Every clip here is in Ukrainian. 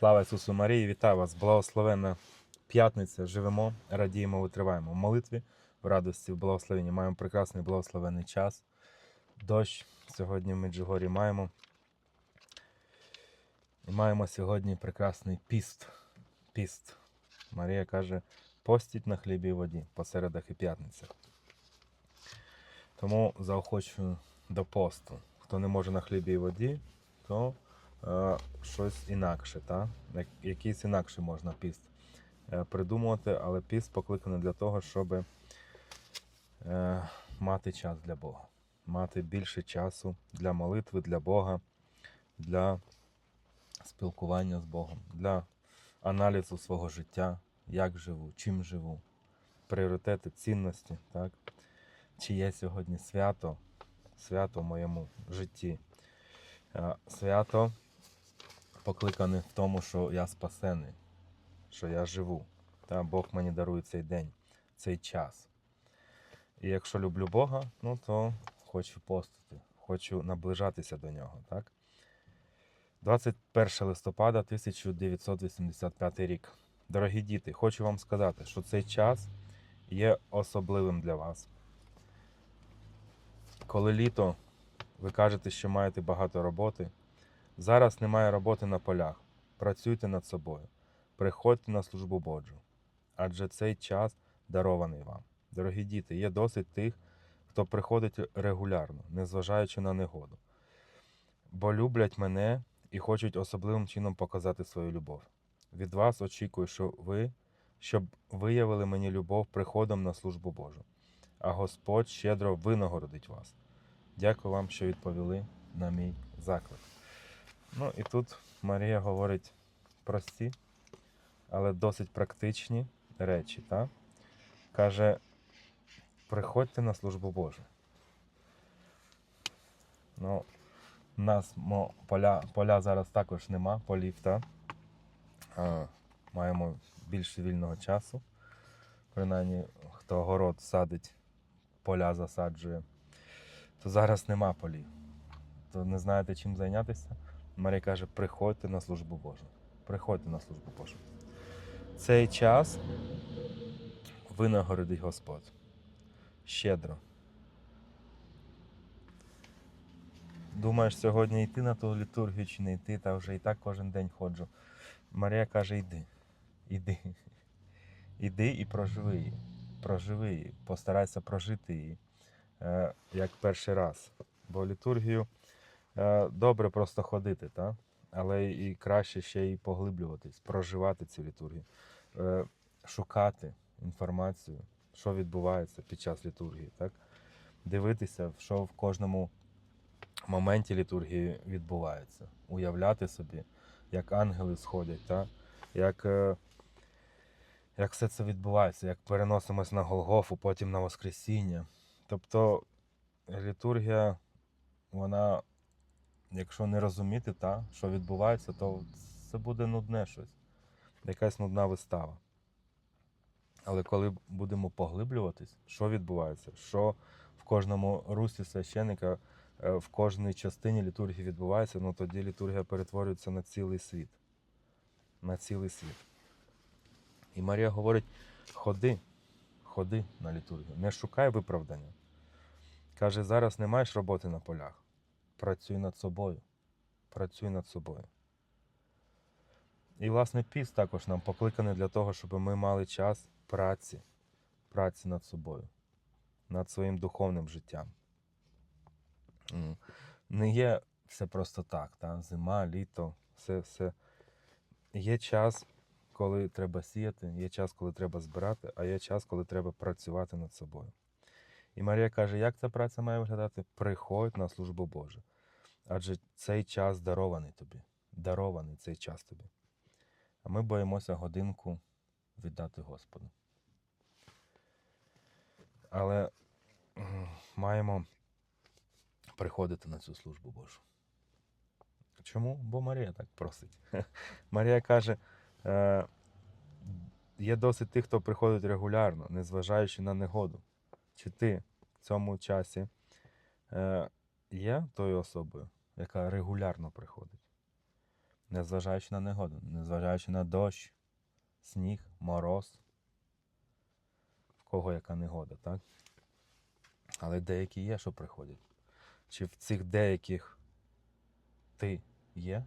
Слава Ісусу Марії, вітаю вас! Благословенна п'ятниця. Живемо, радіємо, витриваємо в молитві, в радості, в благословенні. Маємо прекрасний благословенний час. Дощ сьогодні в Меджугорі маємо. І маємо сьогодні прекрасний піст. Піст. Марія каже, постіть на хлібі і воді по середах і п'ятницях. Тому заохочую до посту. Хто не може на хлібі і воді, то е, щось інакше, та? Якийсь інакше можна піст е, придумувати, але піст покликаний для того, щоб е, мати час для Бога, мати більше часу для молитви, для Бога, для спілкування з Богом, для аналізу свого життя, як живу, чим живу, пріоритети, цінності, так? чи є сьогодні свято, свято в моєму житті. Свято покликане в тому, що я спасений, що я живу. Та Бог мені дарує цей день, цей час. І якщо люблю Бога, ну то хочу постити, хочу наближатися до нього. Так? 21 листопада 1985 рік. Дорогі діти, хочу вам сказати, що цей час є особливим для вас. Коли літо, ви кажете, що маєте багато роботи. Зараз немає роботи на полях. Працюйте над собою. Приходьте на службу Божу. Адже цей час дарований вам. Дорогі діти, є досить тих, хто приходить регулярно, незважаючи на негоду. Бо люблять мене і хочуть особливим чином показати свою любов. Від вас очікую, що ви, щоб виявили мені любов приходом на службу Божу. А Господь щедро винагородить вас. Дякую вам, що відповіли на мій заклик. Ну і тут Марія говорить прості, але досить практичні речі. Та? Каже: приходьте на службу Божу. Ну, у нас поля, поля зараз також нема, полів, та? А, маємо більше вільного часу. Принаймні, хто город садить, поля засаджує, то зараз нема полів. То не знаєте, чим зайнятися. Марія каже, приходьте на службу Божу. Приходьте на службу Божу. Цей час винагородить Господь. Щедро. Думаєш, сьогодні йти на ту літургію чи не йти, та вже і так кожен день ходжу. Марія каже, йди. Іди. Іди і проживи її. Проживи її. Постарайся прожити її е, як перший раз. Бо літургію добре просто ходити, та? але і краще ще й поглиблюватись, проживати цю літургію, е, шукати інформацію, що відбувається під час літургії. Так? Дивитися, що в кожному моменті літургії відбувається. Уявляти собі, як ангели сходять, та? як, е, як все це відбувається, як переносимось на Голгофу, потім на Воскресіння. Тобто літургія, вона, якщо не розуміти, та, що відбувається, то це буде нудне щось, якась нудна вистава. Але коли будемо поглиблюватись, що відбувається, що в кожному русі священика, е, в кожній частині літургії відбувається, ну тоді літургія перетворюється на цілий світ. На цілий світ. І Марія говорить: ходи, ходи на літургію, не шукай виправдання. Каже, зараз не маєш роботи на полях. Працюй над собою. Працюй над собою. І, власне, піст також нам покликаний для того, щоб ми мали час праці, праці над собою, над своїм духовним життям. Не є все просто так, та? зима, літо, все, все. Є час, коли треба сіяти, є час, коли треба збирати, а є час, коли треба працювати над собою. І Марія каже, як ця праця має виглядати? Приходь на службу Божу. Адже цей час дарований тобі. Дарований цей час тобі. А ми боїмося годинку віддати Господу. Але маємо приходити на цю службу Божу. Чому? Бо Марія так просить. Марія каже, е, є досить тих, хто приходить регулярно, незважаючи на негоду. Чи ти цьому часі е, є тою особою, яка регулярно приходить? незважаючи на негоду, незважаючи на дощ, сніг, мороз, в кого яка негода, так? Але деякі є, що приходять. Чи в цих деяких ти є?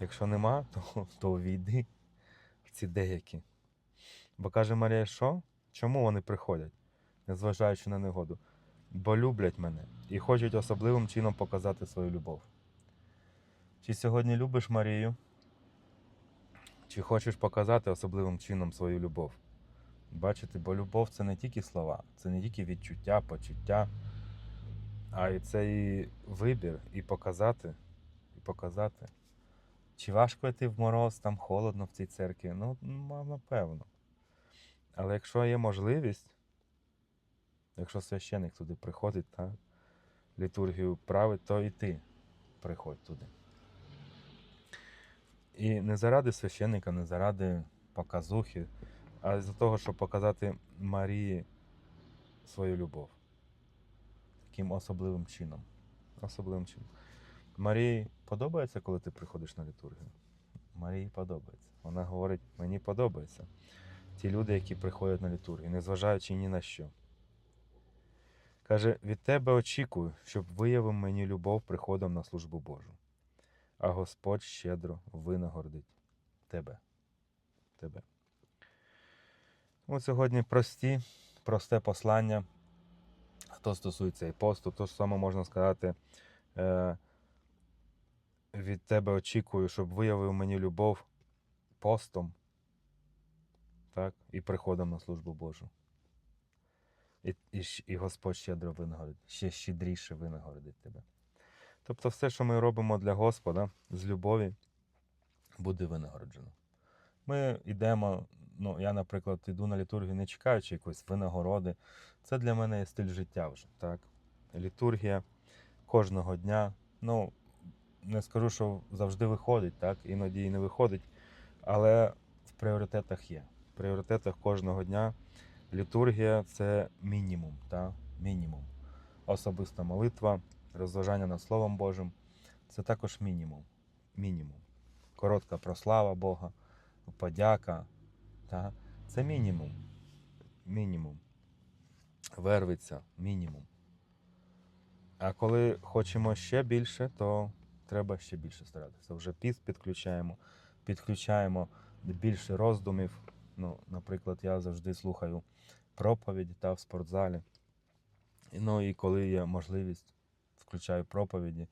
Якщо нема, то, то увійди в ці деякі. Бо каже Марія, що? Чому вони приходять, незважаючи на негоду? Бо люблять мене і хочуть особливим чином показати свою любов. Чи сьогодні любиш Марію? Чи хочеш показати особливим чином свою любов? Бачите, бо любов це не тільки слова, це не тільки відчуття, почуття, а і це і вибір, і показати, і показати. Чи важко йти в мороз, там холодно в цій церкві? Ну, напевно. Але якщо є можливість, якщо священик туди приходить, та, літургію править, то і ти приходь туди. І не заради священника, не заради показухи, а з-за того, щоб показати Марії свою любов. Таким особливим чином. Особливим чином. Марії подобається, коли ти приходиш на літургію? Марії подобається. Вона говорить, мені подобається. Ті люди, які приходять на літургію, незважаючи ні на що. Каже, від тебе очікую, щоб виявив мені любов приходом на службу Божу. А Господь щедро винагордить тебе. тебе. От сьогодні прості, просте послання. Хто стосується і посту, то ж саме можна сказати. Е, від тебе очікую, щоб виявив мені любов постом так, і приходом на службу Божу. І, і, і Господь щедро винагородить, ще щедріше винагородить тебе. Тобто все, що ми робимо для Господа з любові, буде винагороджено. Ми йдемо, ну, я, наприклад, йду на літургію, не чекаючи якоїсь винагороди. Це для мене є стиль життя вже. Так? Літургія кожного дня. Ну, не скажу, що завжди виходить, так? іноді і не виходить, але в пріоритетах є. В пріоритетах кожного дня літургія це мінімум. Так? мінімум. Особиста молитва, розважання над Словом Божим це також мінімум. мінімум. Коротка прослава Бога, подяка. Так? Це мінімум. Мінімум. Вервиця мінімум. А коли хочемо ще більше, то треба ще більше старатися. Вже піст підключаємо, підключаємо більше роздумів. Ну, наприклад, я завжди слухаю проповіді та в спортзалі. Ну і коли є можливість, включаю проповіді,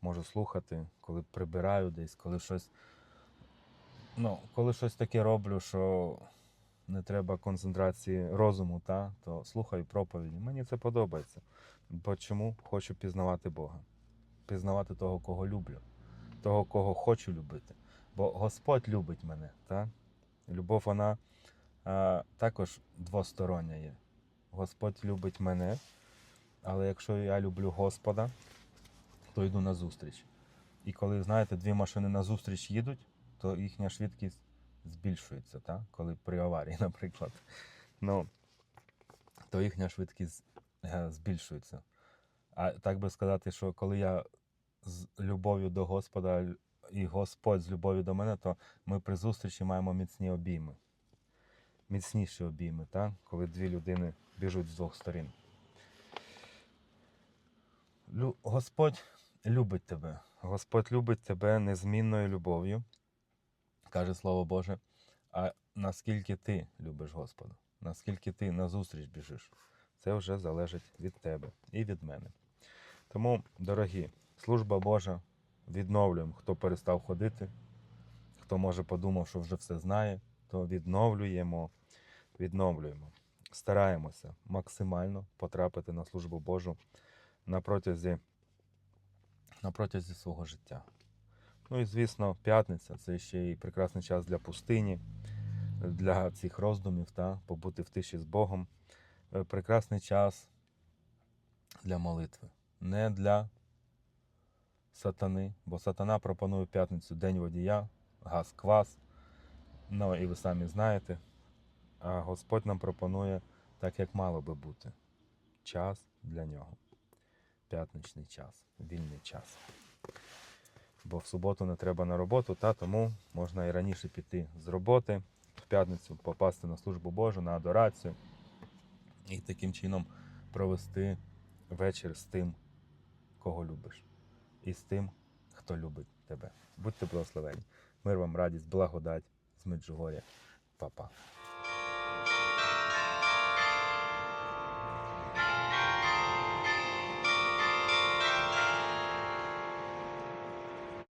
можу слухати, коли прибираю десь, коли щось. Ну, коли щось таке роблю, що не треба концентрації розуму, та, то слухаю проповіді. Мені це подобається. Бо чому хочу пізнавати Бога? Пізнавати того, кого люблю, того, кого хочу любити. Бо Господь любить мене. Та? Любов, вона також двостороння є. Господь любить мене, але якщо я люблю Господа, то йду на зустріч. І коли, знаєте, дві машини на зустріч їдуть, то їхня швидкість збільшується, та? коли при аварії, наприклад. Ну, то їхня швидкість е, збільшується. А так би сказати, що коли я з любов'ю до Господа і Господь з любов'ю до мене, то ми при зустрічі маємо міцні обійми. Міцніші обійми, так? коли дві людини біжуть з двох сторін. Лю- Господь любить тебе. Господь любить тебе незмінною любов'ю, каже Слово Боже. А наскільки ти любиш Господа, наскільки ти назустріч біжиш, це вже залежить від тебе і від мене. Тому, дорогі, служба Божа, відновлюємо, хто перестав ходити, хто може подумав, що вже все знає, то відновлюємо, відновлюємо. Стараємося максимально потрапити на службу Божу на протязі, на протязі свого життя. Ну і звісно, п'ятниця це ще й прекрасний час для пустині, для цих роздумів, та, побути в тиші з Богом. Е, Прекрасний час для молитви, не для сатани, бо сатана пропонує п'ятницю день водія, газ квас. Ну і ви самі знаєте. А Господь нам пропонує так, як мало би бути. Час для нього. П'ятничний час, вільний час. бо в суботу не треба на роботу, та тому можна і раніше піти з роботи в п'ятницю, попасти на службу Божу, на адорацію і таким чином провести вечір з тим, кого любиш, і з тим, хто любить тебе. Будьте благословені. Мир вам, радість, благодать з Меджугоря. Па-па.